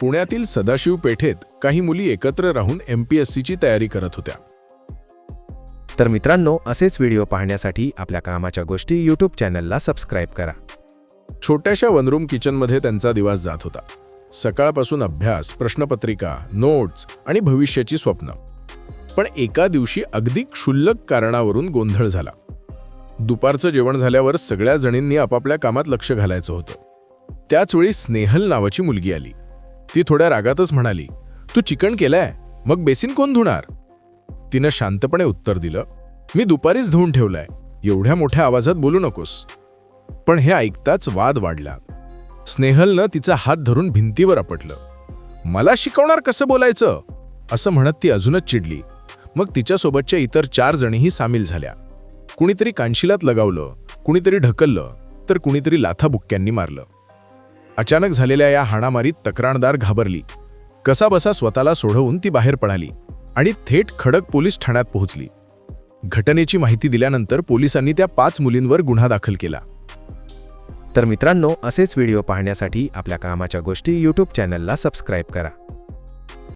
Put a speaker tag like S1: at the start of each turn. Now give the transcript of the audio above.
S1: पुण्यातील सदाशिव पेठेत काही मुली एकत्र राहून एम पी एस सीची तयारी करत होत्या.
S2: तर मित्रांनो असेच व्हिडिओ पाहण्यासाठी आपल्या कामाच्या गोष्टी यूट्यूब चॅनलला सबस्क्राईब करा.
S1: छोट्याशा वनरूम किचनमध्ये त्यांचा दिवस जात होता. सकाळपासून अभ्यास प्रश्नपत्रिका नोट्स आणि भविष्याची स्वप्न. पण एका दिवशी अगदी क्षुल्लक कारणावरून गोंधळ झाला. दुपारचं जेवण झाल्यावर सगळ्या जणींनी आपापल्या कामात लक्ष घालायचं होतं. त्याचवेळी स्नेहल नावाची मुलगी आली. ती थोड्या रागातच म्हणाली तू चिकन केलंय मग बेसिन कोण धुणार? तिनं शांतपणे उत्तर दिलं मी दुपारीच धुवून ठेवलंय एवढ्या मोठ्या आवाजात बोलू नकोस. पण हे ऐकताच वाद वाढला. स्नेहलनं तिचा हात धरून भिंतीवर आपटलं. मला शिकवणार कसं बोलायचं? असं म्हणत ती अजूनच चिडली. मग तिच्यासोबतच्या इतर चार जणीही सामील झाल्या. कुणीतरी कानशिलात लगावलं कुणीतरी ढकललं तर कुणीतरी लाथाबुक्क्यांनी मारलं. अचानक झालेल्या या हाणामारीत तक्रारदार घाबरली. कसाबसा स्वतःला सोडवून ती बाहेर पळाली आणि थेट खडक पोलीस ठाण्यात पोहोचली. घटनेची माहिती दिल्यानंतर पोलिसांनी त्या पाच मुलींवर गुन्हा दाखल केला.
S2: तर मित्रांनो असेच व्हिडिओ पाहण्यासाठी आपल्या कामाच्या गोष्टी यूट्यूब चॅनलला सबस्क्राईब करा.